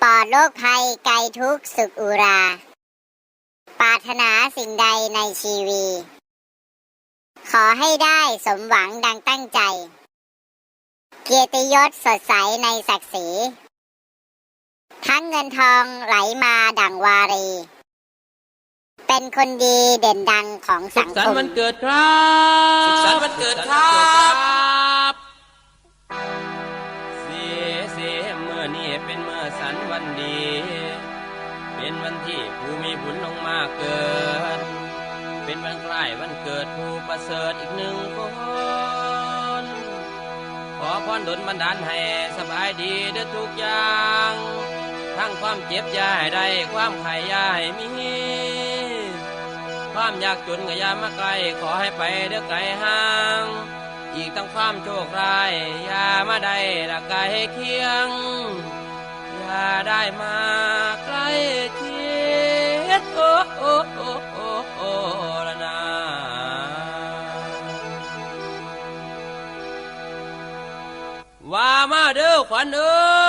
ปลอดโรคภัยไกลทุกข์สุขอุรา ปรารถนาสิ่งใดในชีวี ขอให้ได้สมหวังดังตั้งใจ เกียรติยศสดใสในศักดิ์ศรี ทั้งเงินทองไหลมาดังวารี เป็นคนดีเด่นดังของสุสัขงสันคต์มวันเกิดครับ สุขสันต์วันเกิดครับ เมื่อสันวันดี เป็นวันที่ผู้มีบุญลงมาเกิด เป็นวันใกล้วันเกิดผู้ประเสริฐอีกหนึ่งคนขอพรดลบันดาลให้สบายดีเด้อทุกอย่าง ทั้งความเจ็บยาให้ได้ความไข่อยาให้มีความยากจนก็ยามาไกลขอให้ไปเด้อไกลห่าง อีกทั้งความโชคร้ายยามาได้ละไกลเคียงาได้มาใกล้ชิดโอ้โอ้โอ้โอ้โอ้ละนาว่ามาเด้อขวัญเอ้